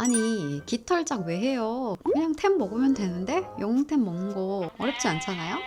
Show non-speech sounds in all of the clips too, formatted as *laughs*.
아니 깃털작 왜 해요? 그냥 템 먹으면 되는데 영웅템 먹는 거 어렵지 않잖아요?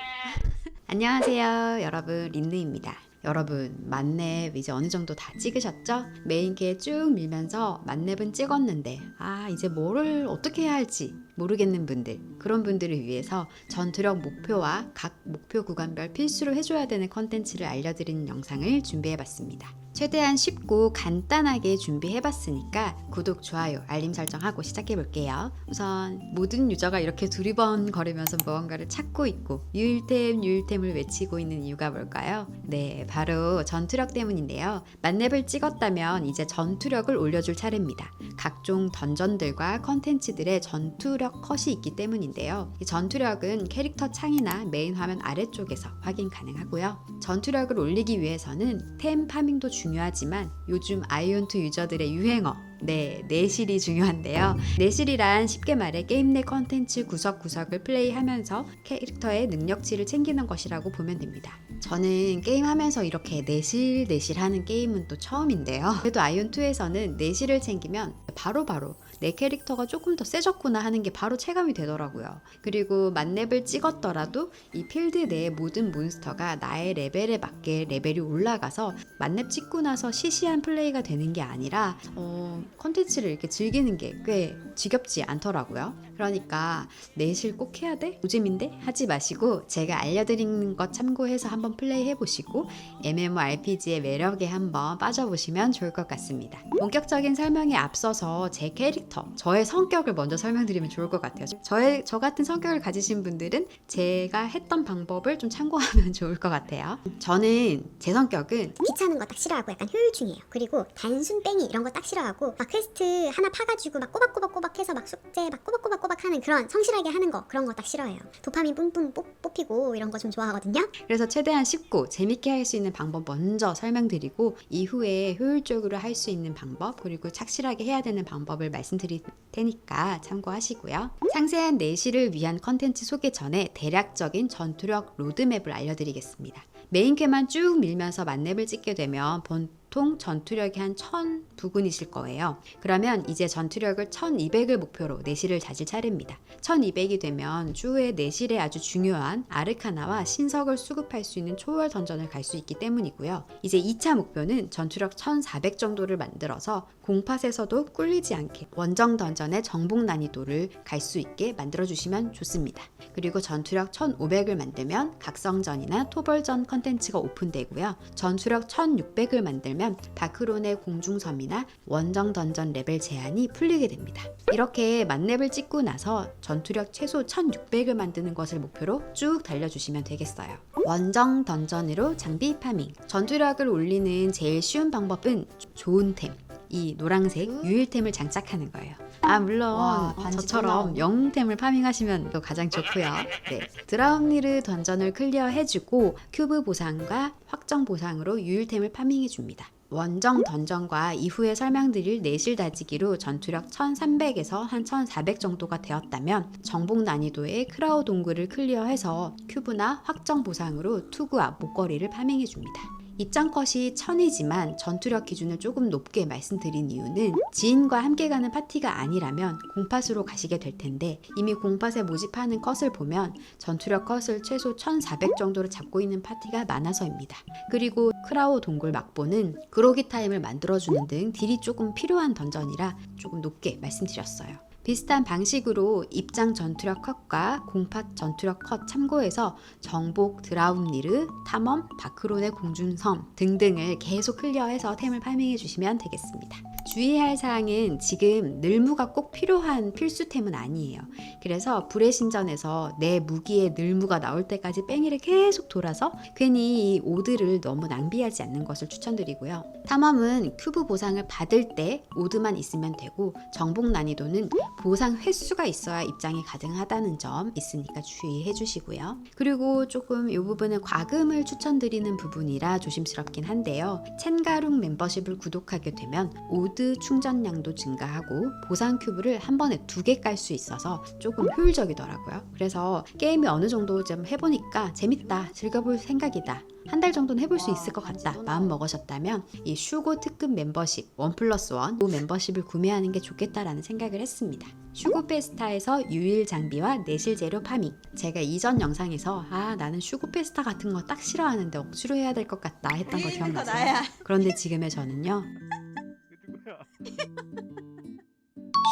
*laughs* 안녕하세요 여러분 린느입니다 여러분 만렙 이제 어느 정도 다 찍으셨죠? 메인캐 쭉 밀면서 만렙은 찍었는데 아 이제 뭐를 어떻게 해야 할지 모르겠는 분들 그런 분들을 위해서 전투력 목표와 각 목표 구간별 필수로 해줘야 되는 컨텐츠를 알려드리는 영상을 준비해봤습니다. 최대한 쉽고 간단하게 준비해 봤으니까 구독, 좋아요, 알림 설정하고 시작해 볼게요. 우선 모든 유저가 이렇게 두리번 거리면서 무언가를 찾고 있고 유일템, 유일템을 외치고 있는 이유가 뭘까요? 네, 바로 전투력 때문인데요. 만렙을 찍었다면 이제 전투력을 올려줄 차례입니다. 각종 던전들과 컨텐츠들의 전투력 컷이 있기 때문인데요. 이 전투력은 캐릭터 창이나 메인 화면 아래쪽에서 확인 가능하고요. 전투력을 올리기 위해서는 템 파밍도 중 요하지만 요즘 아이온투 유저들의 유행어 네, 내실이 중요한데요. 내실이란 쉽게 말해 게임 내 컨텐츠 구석구석을 플레이하면서 캐릭터의 능력치를 챙기는 것이라고 보면 됩니다. 저는 게임하면서 이렇게 내실 내실 하는 게임은 또 처음인데요. 그래도 아이온2에서는 내실을 챙기면 바로바로 내 캐릭터가 조금 더 세졌구나 하는 게 바로 체감이 되더라고요. 그리고 만렙을 찍었더라도 이 필드 내의 모든 몬스터가 나의 레벨에 맞게 레벨이 올라가서 만렙 찍고 나서 시시한 플레이가 되는 게 아니라 어, 컨텐츠를 이렇게 즐기는 게 꽤 지겹지 않더라고요. 그러니까 내실 꼭 해야 돼? 노잼인데? 하지 마시고 제가 알려드리는 것 참고해서 한번 플레이 해 보시고 MMORPG의 매력에 한번 빠져보시면 좋을 것 같습니다. 본격적인 설명에 앞서서 제 캐릭터, 저의 성격을 먼저 설명드리면 좋을 것 같아요. 저의, 저 같은 성격을 가지신 분들은 제가 했던 방법을 좀 참고하면 *laughs* 좋을 것 같아요. 저는 제 성격은 귀찮은 거 딱 싫어하고 약간 효율충이에요. 그리고 단순 뺑이 이런 거 딱 싫어하고 막 퀘스트 하나 파가지고 막 꼬박꼬박꼬박 해서 막 숙제 막 꼬박꼬박꼬박 하는 그런 성실하게 하는 거 그런 거 딱 싫어해요. 도파민 뿜뿜 뽑, 뽑히고 이런 거 좀 좋아하거든요. 그래서 최대한 쉽고 재밌게 할 수 있는 방법 먼저 설명드리고 이후에 효율적으로 할 수 있는 방법 그리고 착실하게 해야 되는 방법을 말씀드릴 테니까 참고하시고요. 상세한 내실을 위한 컨텐츠 소개 전에 대략적인 전투력 로드맵을 알려드리겠습니다. 메인캐만 쭉 밀면서 만렙을 찍게 되면 보통 전투력이 한 1000 부근이실 거예요. 그러면 이제 전투력을 1200을 목표로 내실을 다질 차례입니다. 1200이 되면 추후에 내실에 아주 중요한 아르카나와 신석을 수급할 수 있는 초월 던전을 갈 수 있기 때문이고요. 이제 2차 목표는 전투력 1400 정도를 만들어서 공팟에서도 꿀리지 않게 원정 던전의 정복 난이도를 갈 수 있게 만들어 주시면 좋습니다. 그리고 전투력 1500을 만들면 각성전이나 토벌전 컨텐츠가 오픈되고요. 전투력 1600을 만들면 다크론의 공중섬이나 원정 던전 레벨 제한이 풀리게 됩니다. 이렇게 만렙을 찍고 나서 전투력 최소 1600을 만드는 것을 목표로 쭉 달려주시면 되겠어요. 원정 던전으로 장비 파밍. 전투력을 올리는 제일 쉬운 방법은 좋은 템. 이 노란색 유일템을 장착하는 거예요. 아 물론 와, 저처럼. 영웅템을 파밍하시면 또 가장 좋고요. 네, 드라움니르 던전을 클리어해주고 큐브 보상과 확정 보상으로 유일템을 파밍해줍니다. 원정 던전과 이후에 설명드릴 내실 다지기로 전투력 1300에서 한 1400 정도가 되었다면 정복 난이도의 크라우 동굴을 클리어해서 큐브나 확정 보상으로 투구와 목걸이를 파밍해줍니다. 입장 컷이 1000이지만 전투력 기준을 조금 높게 말씀드린 이유는 지인과 함께 가는 파티가 아니라면 공팟으로 가시게 될 텐데 이미 공팟에 모집하는 컷을 보면 전투력 컷을 최소 1400 정도로 잡고 있는 파티가 많아서입니다. 그리고 크라우 동굴 막보는 그로기 타임을 만들어주는 등 딜이 조금 필요한 던전이라 조금 높게 말씀드렸어요. 비슷한 방식으로 입장 전투력 컷과 공팟 전투력 컷 참고해서 정복, 드라운니르, 탐험, 바크론의 공중섬 등등을 계속 클리어해서 템을 파밍해 주시면 되겠습니다. 주의할 사항은 지금 늘무가 꼭 필요한 필수템은 아니에요. 그래서 불의 신전에서 내 무기에 늘무가 나올 때까지 뺑이를 계속 돌아서 괜히 이 오드를 너무 낭비하지 않는 것을 추천드리고요. 탐험은 큐브 보상을 받을 때 오드만 있으면 되고 정복 난이도는 보상 횟수가 있어야 입장이 가능하다는 점 있으니까 주의해 주시고요. 그리고 조금 이 부분은 과금을 추천드리는 부분이라 조심스럽긴 한데요. 첸가룽 멤버십을 구독하게 되면 오드 충전량도 증가하고 보상 큐브를 한 번에 두 개 깔 수 있어서 조금 효율적이더라고요. 그래서 게임이 어느 정도 좀 해보니까 재밌다, 즐겨볼 생각이다 한 달 정도는 해볼 수 있을 것 같다 마음 먹으셨다면 이 슈고 특급 멤버십 원 플러스 원 멤버십을 구매하는 게 좋겠다라는 생각을 했습니다. 슈고 페스타에서 유일 장비와 내실 재료 파밍. 제가 이전 영상에서 아 나는 슈고 페스타 같은 거 딱 싫어하는데 억지로 해야 될 것 같다 했던 거 기억나세요? 그런데 지금의 저는요 *laughs*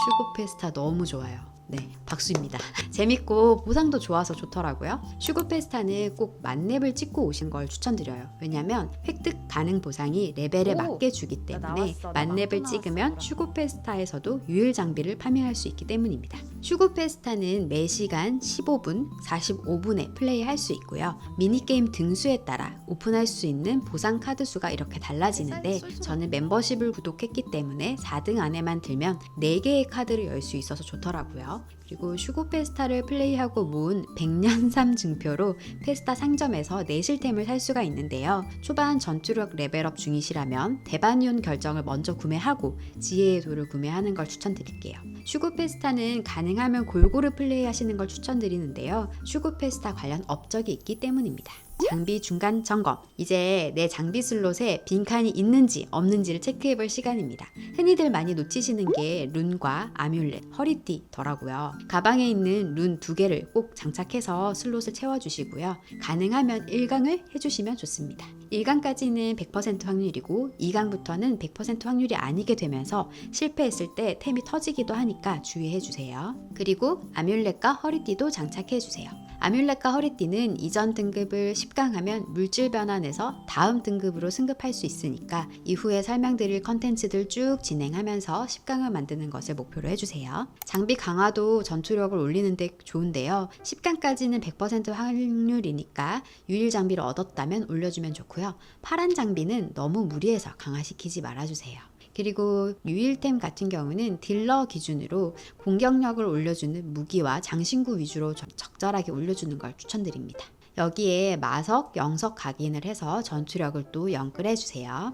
슈고 페스타 너무 좋아요. 네, 박수입니다. 재밌고 보상도 좋아서 좋더라고요. 슈고 페스타는 꼭 만렙을 찍고 오신 걸 추천드려요. 왜냐면 획득 가능 보상이 레벨에 오, 맞게 주기 나 때문에 나왔어. 나 만렙을 또 찍으면 슈고 페스타에서도 유일 장비를 파밍할 수 있기 때문입니다. 슈고 페스타는 매 시간 15분, 45분에 플레이할 수 있고요. 미니게임 등수에 따라 오픈할 수 있는 보상 카드 수가 이렇게 달라지는데 저는 멤버십을 구독했기 때문에 4등 안에만 들면 4개의 카드를 열 수 있어서 좋더라고요. 그리고 슈고 페스타를 플레이하고 모은 100년삼 증표로 페스타 상점에서 내실템을 살 수가 있는데요. 초반 전투력 레벨업 중이시라면 대바니온 결정을 먼저 구매하고 지혜의 돌을 구매하는 걸 추천드릴게요. 슈고 페스타는 가능 하면 골고루 플레이하시는 걸 추천드리는데요. 슈고 페스타 관련 업적이 있기 때문입니다. 장비 중간 점검. 이제 내 장비 슬롯에 빈칸이 있는지 없는지를 체크해 볼 시간입니다. 흔히들 많이 놓치시는 게 룬과 아뮬렛, 허리띠더라고요. 가방에 있는 룬 두 개를 꼭 장착해서 슬롯을 채워주시고요. 가능하면 1강을 해주시면 좋습니다. 1강까지는 100% 확률이고 2강부터는 100% 확률이 아니게 되면서 실패했을 때 템이 터지기도 하니까 주의해 주세요. 그리고 아뮬렛과 허리띠도 장착해 주세요. 아뮬렛과 허리띠는 이전 등급을 10강하면 물질 변환해서 다음 등급으로 승급할 수 있으니까 이후에 설명드릴 컨텐츠들 쭉 진행하면서 10강을 만드는 것을 목표로 해주세요. 장비 강화도 전투력을 올리는데 좋은데요. 10강까지는 100% 확률이니까 유일 장비를 얻었다면 올려주면 좋고요. 파란 장비는 너무 무리해서 강화시키지 말아주세요. 그리고 유일템 같은 경우는 딜러 기준으로 공격력을 올려주는 무기와 장신구 위주로 적- 적절하게 올려주는 걸 추천드립니다. 여기에 마석, 영석 각인을 해서 전투력을 또 연끌해 주세요.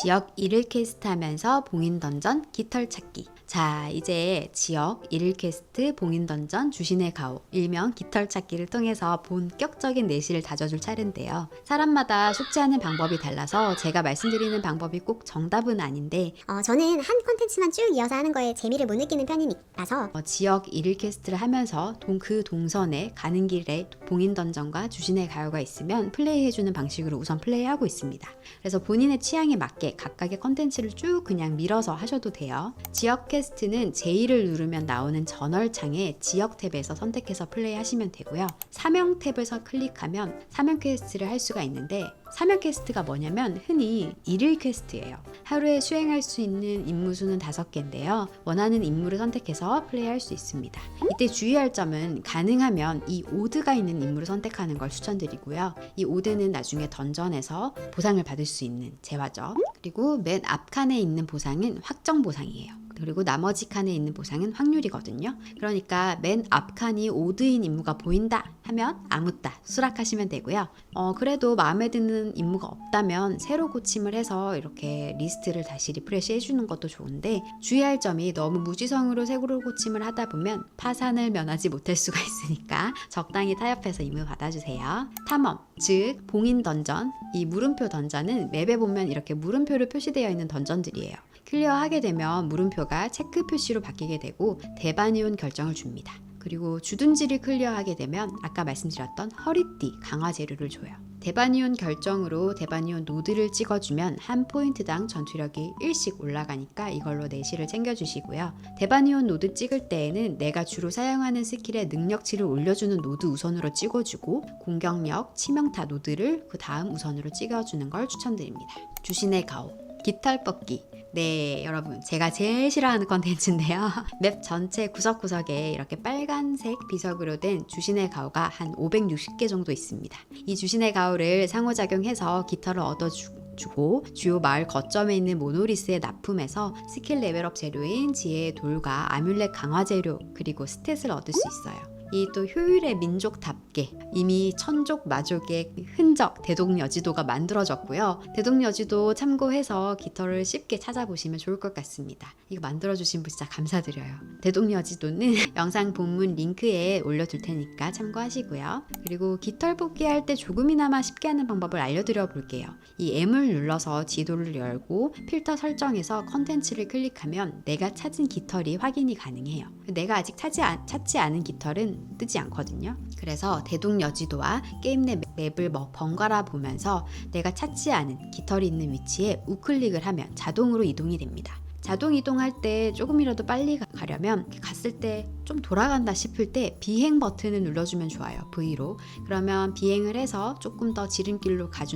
지역 1일 퀘스트 하면서 봉인 던전 깃털 찾기. 자, 이제 지역 1일 퀘스트 봉인 던전 주신의 가오, 일명 깃털 찾기를 통해서 본격적인 내실을 다져줄 차례인데요. 사람마다 숙지하는 방법이 달라서 제가 말씀드리는 방법이 꼭 정답은 아닌데 어, 저는 한 컨텐츠만 쭉 이어서 하는 거에 재미를 못 느끼는 편이라서 어, 지역 1일 퀘스트를 하면서 동, 그 동선에 가는 길에 봉인 던전과 주신의 가요가 있으면 플레이해주는 방식으로 우선 플레이하고 있습니다. 그래서 본인의 취향에 맞게 각각의 컨텐츠를 쭉 그냥 밀어서 하셔도 돼요. 지역 퀘스트는 J를 누르면 나오는 전월 창에 지역 탭에서 선택해서 플레이하시면 되고요. 사명 탭에서 클릭하면 사명 퀘스트를 할 수가 있는데 사명 퀘스트가 뭐냐면 흔히 일일 퀘스트예요. 하루에 수행할 수 있는 임무 수는 다섯 개인데요. 원하는 임무를 선택해서 플레이할 수 있습니다. 이때 주의할 점은 가능하면 이 오드가 있는 임무를 선택하는 걸 추천드리고요. 이 오드는 나중에 던전에서 보상을 받을 수 있는 재화죠. 그리고 맨 앞칸에 있는 보상은 확정 보상이에요. 그리고 나머지 칸에 있는 보상은 확률이거든요. 그러니까 맨 앞칸이 오드인 임무가 보인다 하면 아무따 수락하시면 되고요. 어, 그래도 마음에 드는 임무가 없다면 새로 고침을 해서 이렇게 리스트를 다시 리프레시 해주는 것도 좋은데 주의할 점이 너무 무지성으로 새로 고침을 하다 보면 파산을 면하지 못할 수가 있으니까 적당히 타협해서 임무 받아주세요. 탐험, 즉 봉인 던전, 이 물음표 던전은 맵에 보면 이렇게 물음표로 표시되어 있는 던전들이에요. 클리어하게 되면 물음표가 체크 표시로 바뀌게 되고 대바니온 결정을 줍니다. 그리고 주둔지를 클리어하게 되면 아까 말씀드렸던 허리띠 강화 재료를 줘요. 대바니온 결정으로 대바니온 노드를 찍어주면 한 포인트당 전투력이 1씩 올라가니까 이걸로 내실을 챙겨주시고요. 대바니온 노드 찍을 때에는 내가 주로 사용하는 스킬의 능력치를 올려주는 노드 우선으로 찍어주고 공격력, 치명타 노드를 그 다음 우선으로 찍어주는 걸 추천드립니다. 주신의 가오, 깃털 뽑기, 네, 여러분. 제가 제일 싫어하는 컨텐츠인데요. *laughs* 맵 전체 구석구석에 이렇게 빨간색 비석으로 된 주신의 가오가 한 560개 정도 있습니다. 이 주신의 가오를 상호작용해서 깃털을 얻어주고 주고 주요 마을 거점에 있는 모노리스에 납품해서 스킬 레벨업 재료인 지혜의 돌과 아뮬렛 강화 재료 그리고 스탯을 얻을 수 있어요. 이 또 효율의 민족답게 쉽게 이미 천족 마족의 흔적 대동여 지도가 만들어졌고요. 대동여 지도 참고해서 깃털을 쉽게 찾아보시면 좋을 것 같습니다. 이거 만들어주신 분 진짜 감사드려요. 대동여 지도는 *laughs* 영상 본문 링크에 올려둘 테니까 참고하시고요. 그리고 깃털 뽑기 할 때 조금이나마 쉽게 하는 방법을 알려드려 볼게요. 이 M을 눌러서 지도를 열고 필터 설정에서 컨텐츠를 클릭하면 내가 찾은 깃털이 확인이 가능해요. 내가 아직 찾지, 않, 찾지 않은 깃털은 뜨지 않거든요. 그래서 대동여지도와 게임 내 맵을 뭐 번갈아 보면서 내가 찾지 않은 깃털이 있는 위치에 우클릭을 하면 자동으로 이동이 됩니다. 자동 이동할 때 조금이라도 빨리 가- 가려면 갔을 때 좀 돌아간다 싶을 때 비행 버튼을 눌러주면 좋아요. V로. 그러면 비행을 해서 조금 더 지름길로 가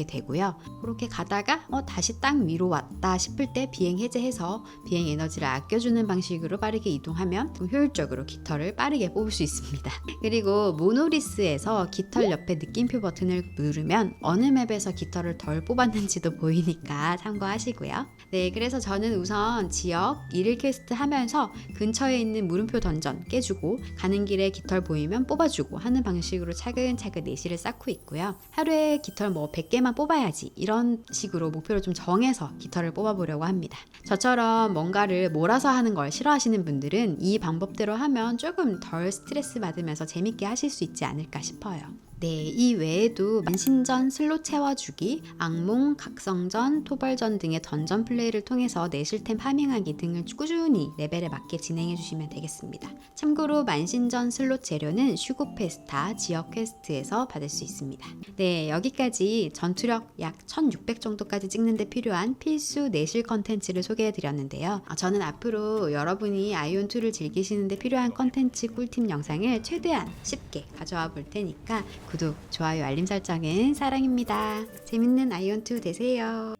주게 되고요. 그렇게 가다가 어, 다시 땅 위로 왔다 싶을 때 비행 해제해서 비행 에너지를 아껴주는 방식으로 빠르게 이동하면 좀 효율적으로 깃털을 빠르게 뽑을 수 있습니다. *laughs* 그리고 모노리스에서 깃털 옆에 느낌표 버튼을 누르면 어느 맵에서 깃털을 덜 뽑았는지도 보이니까 참고하시고요. 네, 그래서 저는 우선 지역 일일 퀘스트 하면서 근처에 있는 물음표 던전 깨주고 가는 길에 깃털 보이면 뽑아주고 하는 방식으로 차근차근 내실을 쌓고 있고요. 하루에 깃털 뭐 100개만 뽑아야지 이런 식으로 목표를 좀 정해서 깃털을 뽑아보려고 합니다. 저처럼 뭔가를 몰아서 하는 걸 싫어하시는 분들은 이 방법대로 하면 조금 덜 스트레스 받으면서 재밌게 하실 수 있지 않을까 싶어요. 네, 이 외에도 만신전 슬롯 채워주기, 악몽, 각성전, 토벌전 등의 던전 플레이를 통해서 내실템 파밍하기 등을 꾸준히 레벨에 맞게 진행해 주시면 되겠습니다. 참고로 만신전 슬롯 재료는 슈고페스타 지역 퀘스트에서 받을 수 있습니다. 네, 여기까지 전투력 약 1600 정도까지 찍는데 필요한 필수 내실 컨텐츠를 소개해 드렸는데요. 어, 저는 앞으로 여러분이 아이온2를 즐기시는데 필요한 컨텐츠 꿀팁 영상을 최대한 쉽게 가져와 볼 테니까 구독, 좋아요, 알림 설정은 사랑입니다. 재밌는 아이온2 되세요.